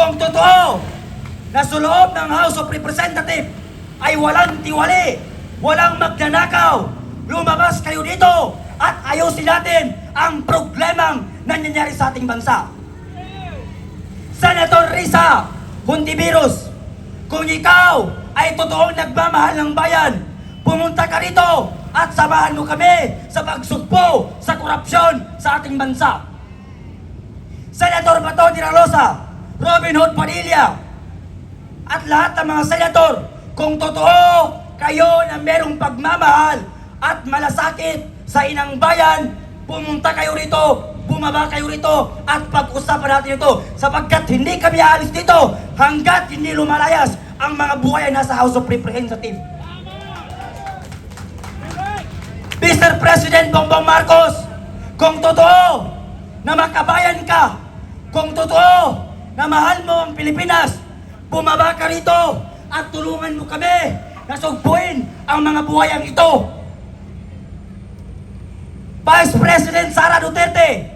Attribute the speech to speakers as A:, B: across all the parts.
A: Kung totoo na sa loob ng House of Representatives ay walang tiwali, walang magnanakaw, lumabas kayo dito at ayusin natin ang problemang nangyayari sa ating bansa. Senator Risa Hontiveros, kung ikaw ay totoong nagmamahal ng bayan, pumunta ka rito at samahan mo kami sa pagsugpo sa korupsyon sa ating bansa. Senator Bato de Rosa, Robin Hood Padilla, at lahat ng mga senator, kung totoo kayo na merong pagmamahal at malasakit sa inang bayan, pumunta kayo rito, bumaba kayo rito, at pag-usapan natin ito sapagkat hindi kami aalis dito hanggat hindi lumalayas ang mga buhay na nasa House of Representatives. Mr. President Bongbong Marcos, kung totoo na makabayan ka, kung totoo na mahal mo ang Pilipinas, bumaba ka rito at tulungan mo kami na sugpuin ang mga buhayang ito. Vice President Sara Duterte,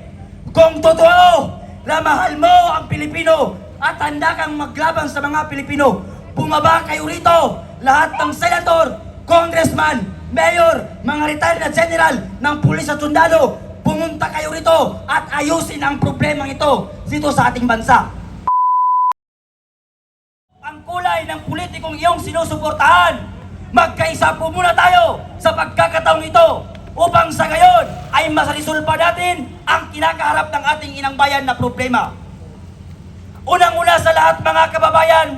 A: kung totoo na mahal mo ang Pilipino at handa kang maglaban sa mga Pilipino, bumaba kayo rito, lahat ng senator, congressman, mayor, mga retired na general ng pulis at sundalo, pumunta kayo rito at ayusin ang problemang ito dito sa ating bansa. Kulay ng politikong iyong sinusuportahan, magkaisa po muna tayo sa pagkakataong ito upang sa gayon ay masarisulpa natin ang kinakaharap ng ating inang bayan na problema. Unang-una sa lahat mga kababayan,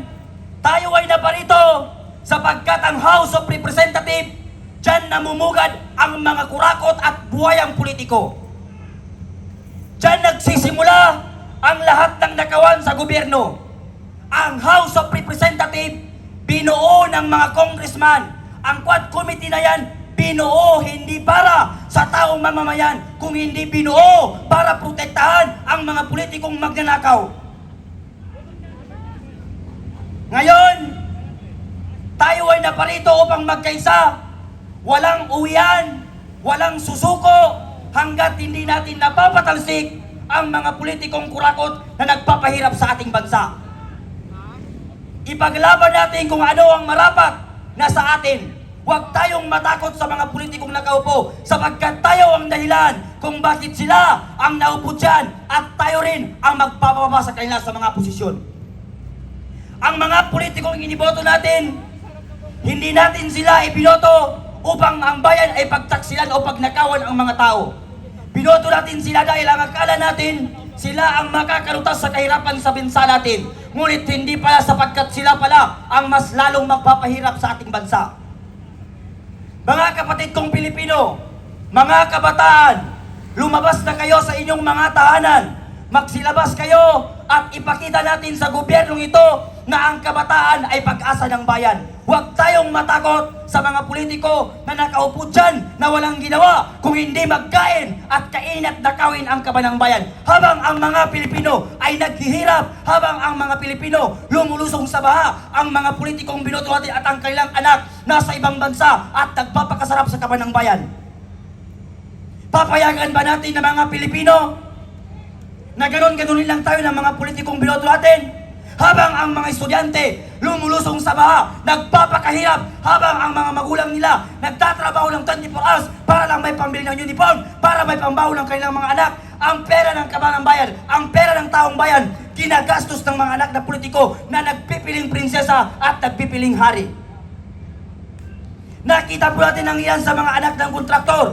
A: tayo ay naparito sapagkat ang House of Representatives dyan namumugad ang mga kurakot at buhayang politiko. Dyan nagsisimula ang lahat ng nakawan sa gobyerno. Ang House of Representatives binuo ng mga congressman. Ang Quad Committee na yan binuo hindi para sa taong mamamayan, kung hindi binuo para protektahan ang mga politikong magnanakaw. Ngayon, tayo ay naparito upang magkaisa. Walang uwian, walang susuko, hanggat hindi natin napapatalsik ang mga politikong kurakot na nagpapahirap sa ating bansa. Ipaglaban natin kung ano ang marapat na sa atin. Huwag tayong matakot sa mga politikong nakaupo sapagkat tayo ang dahilan kung bakit sila ang naupo dyan at tayo rin ang magpapababa sa kanila sa mga posisyon. Ang mga politikong iniboto natin, hindi natin sila ibinoto upang ang bayan ay pagtaksilan o pagnakawan ang mga tao. Binoto natin sila dahil ang akala natin, sila ang makakalutas sa kahirapan sa bansa natin. Ngunit hindi pala sapagkat sila pala ang mas lalong magpapahirap sa ating bansa. Mga kapatid kong Pilipino, mga kabataan, lumabas na kayo sa inyong mga tahanan. Magsilabas kayo at ipakita natin sa gobyernong ito na ang kabataan ay pag-asa ng bayan. Huwag tayong matakot sa mga politiko na nakaupo dyan na walang ginawa kung hindi magkain at kainin at nakawin ang kaban ng bayan. Habang ang mga Pilipino ay naghihirap, habang ang mga Pilipino lumulusong sa baha, ang mga politikong binoto natin at ang kanilang anak nasa ibang bansa at nagpapakasarap sa kaban ng bayan. Papayagan ba natin ng mga Pilipino na ganon-ganonin lang tayo ng mga politikong binoto natin? Habang ang mga estudyante lumulusong sa baha, nagpapakahirap, habang ang mga magulang nila nagtatrabaho ng 24 hours para lang may pambili ng uniform, para may pambaho ng kanilang mga anak, ang pera ng kabanang bayan, ang pera ng taong bayan, ginagastos ng mga anak na politiko na nagpipiling prinsesa at nagpipiling hari. Nakita po natin ang ilan sa mga anak ng kontraktor,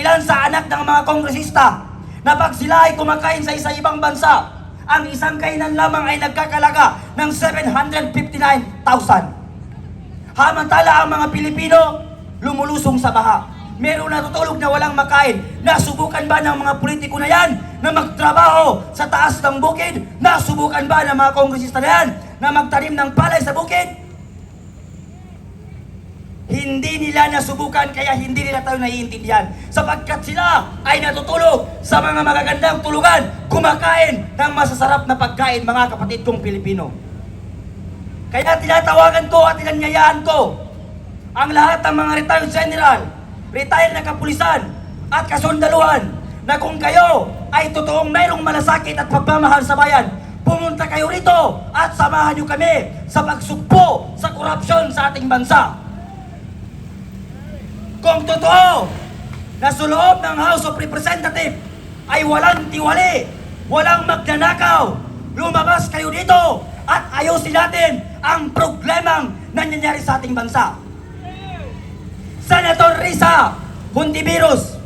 A: ilan sa anak ng mga kongresista, na pag sila ay kumakain sa isa ibang bansa, ang isang kainan lamang ay nagkakalaga ng 759,000. Hamantala ang mga Pilipino, lumulusong sa baha. Meron natutulog na walang makain. Nasubukan ba ng mga politiko na yan na magtrabaho sa taas ng bukid? Nasubukan ba ng mga kongresista na yan na magtanim ng palay sa bukid? Hindi nila nasubukan kaya hindi nila tayo naiintindihan. Sapagkat sila ay natutulog sa mga magagandang tulugan, kumakain ng masasarap na pagkain mga kapatid kong Pilipino. Kaya tinatawagan ko at tinanyayahan ko ang lahat ng mga retired general, retired na kapulisan at kasundaluhan na kung kayo ay totoong mayroong malasakit at pagmamahal sa bayan, pumunta kayo rito at samahan nyo kami sa pagsugpo sa korupsyon sa ating bansa. Kung totoo na sa loob ng House of Representatives ay walang tiwali, walang magnanakaw, lumabas kayo dito at ayusin natin ang problemang nangyayari sa ating bansa. Senator Risa Hontiveros,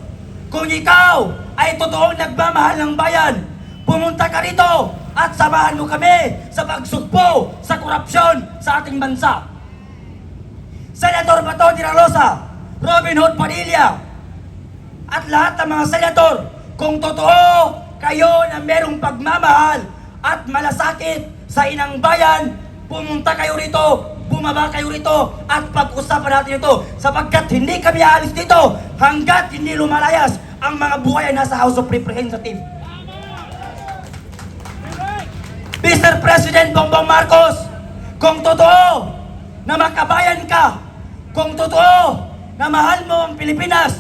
A: kung ikaw ay totoong nagmamahal ng bayan, pumunta ka rito at samahan mo kami sa pagsugpo sa korupsyon sa ating bansa. Senator Bato de la Rosa, Robin Hood Padilla, at lahat ng mga senator, kung totoo kayo na merong pagmamahal at malasakit sa inang bayan, pumunta kayo rito, bumaba kayo rito at pag-usapan natin ito sapagkat hindi kami aalis dito hanggat hindi lumalayas ang mga buhay na nasa House of Representatives. Mr. President Bongbong Marcos, kung totoo na makabayan ka, kung totoo na mahal mo ang Pilipinas,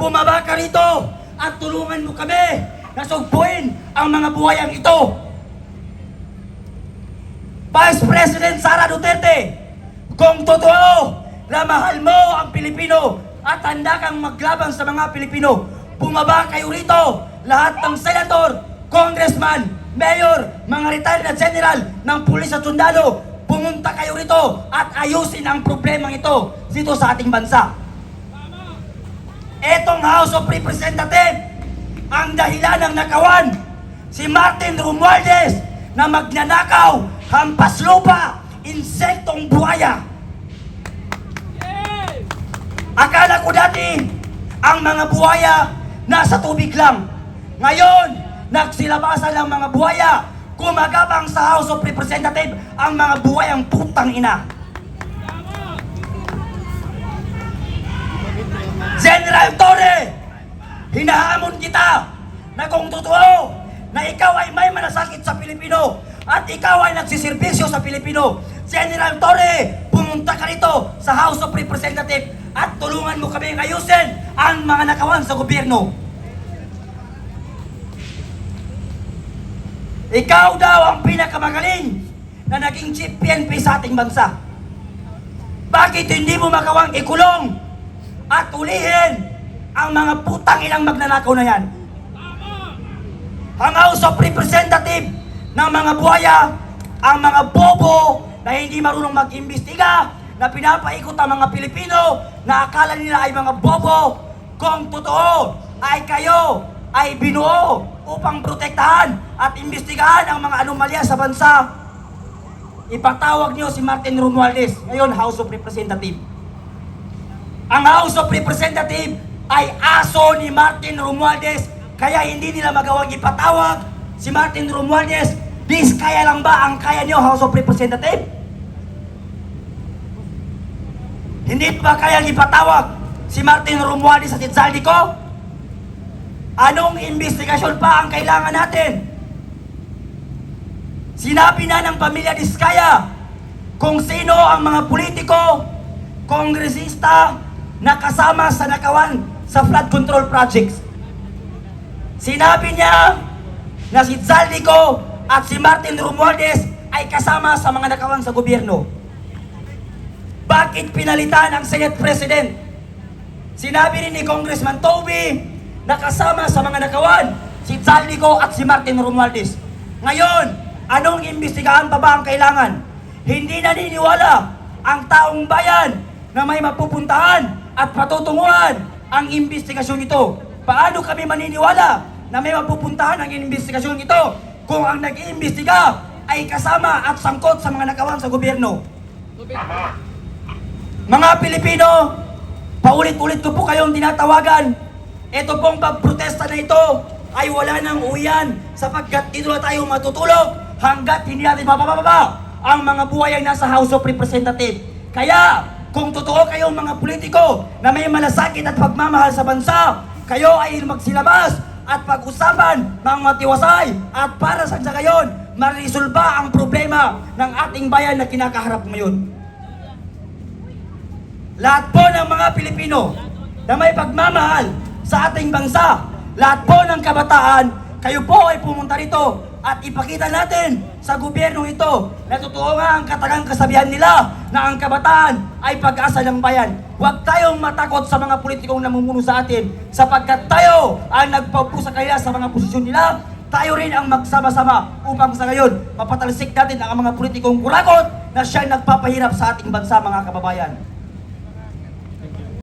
A: bumaba ka rito at tulungan mo kami na sugpuin ang mga buhayang ito. Vice President Sara Duterte, kung totoo na mahal mo ang Pilipino at handa kang maglaban sa mga Pilipino, bumaba kayo rito, lahat ng senator, congressman, mayor, mga retired na general ng pulis at sundalo, pumunta kayo rito at ayusin ang problemang ito dito sa ating bansa. Etong House of Representatives, ang dahilan ng nakawan, si Martin Romualdez na magnanakaw, hampas lupa, insektong buhaya. Akala ko dati, ang mga buhaya nasa tubig lang. Ngayon, nagsilabasan ng mga buhaya, kumagabang sa House of Representatives ang mga buhayang putang ina. Na kung totoo na ikaw ay may malasakit sa Pilipino at ikaw ay nagsiservisyo sa Pilipino. General Torre, pumunta ka rito sa House of Representatives at tulungan mo kami ayusin ang mga nakawan sa gobyerno. Ikaw daw ang pinakamagaling na naging chief PNP sa ating bansa. Bakit hindi mo makawang ikulong at ulihin ang mga putang ilang magnanakaw na yan? Ang House of Representative ng mga buhaya, ang mga bobo na hindi marunong mag-imbestiga, na pinapaikot ang mga Pilipino na akala nila ay mga bobo, kung totoo ay kayo ay binuo upang protektahan at imbestigahan ang mga anomalya sa bansa. Ipatawag niyo si Martin Romualdez, ngayon House of Representative. Ang House of Representative ay aso ni Martin Romualdez, kaya hindi nila magawang ipatawag si Martin Romualdez. Please, kaya lang ba ang kaya niyo House of Representative? Hindi ba kayang ipatawag si Martin Romualdez at Itzaldico? Anong investigasyon pa ang kailangan natin? Sinabi na ng pamilya Diskaya kung sino ang mga politiko, kongresista na kasama sa nakawan sa flood control projects. Sinabi niya na si Zaldico at si Martin Romualdez ay kasama sa mga nakawan sa gobyerno. Bakit pinalitan ang Senate President? Sinabi rin ni Congressman Toby na kasama sa mga nakawan si Zaldico at si Martin Romualdez. Ngayon, anong imbestigahan pa ba ang kailangan? Hindi naniniwala ang taong bayan na may mapupuntahan at patutunguhan ang imbestigasyon ito. Paano kami maniniwala na may mapupuntahan ang imbestigasyon ito kung ang nag-iimbestiga ay kasama at sangkot sa mga nakawan sa gobyerno? Mga Pilipino, paulit-ulit ko po kayong tinatawagan. Ito pong pagprotesta na ito ay wala nang uyan sapagkat dito na tayo matutulog hanggat hindi natin mapapababa ang mga buhay ay nasa House of Representatives. Kaya, kung totoo kayong mga politiko na may malasakit at pagmamahal sa bansa, kayo ay magsilabas at pag-usapan ng matiwasay at para sa sa gayon, marisolba ang problema ng ating bayan na kinakaharap ngayon. Lahat po ng mga Pilipino na may pagmamahal sa ating bansa, lahat po ng kabataan, kayo po ay pumunta rito at ipakita natin sa gobyerno ito na totoo nga ang katagang kasabihan nila na ang kabataan ay pag-asa ng bayan. Huwag tayong matakot sa mga politikong namumuno sa atin sapagkat tayo ang nagpaupo sa kanila sa mga posisyon nila tayo rin ang magsama-sama upang sa ngayon mapatalsik natin ang mga politikong kurakot na siyang nagpapahirap sa ating bansa mga kababayan.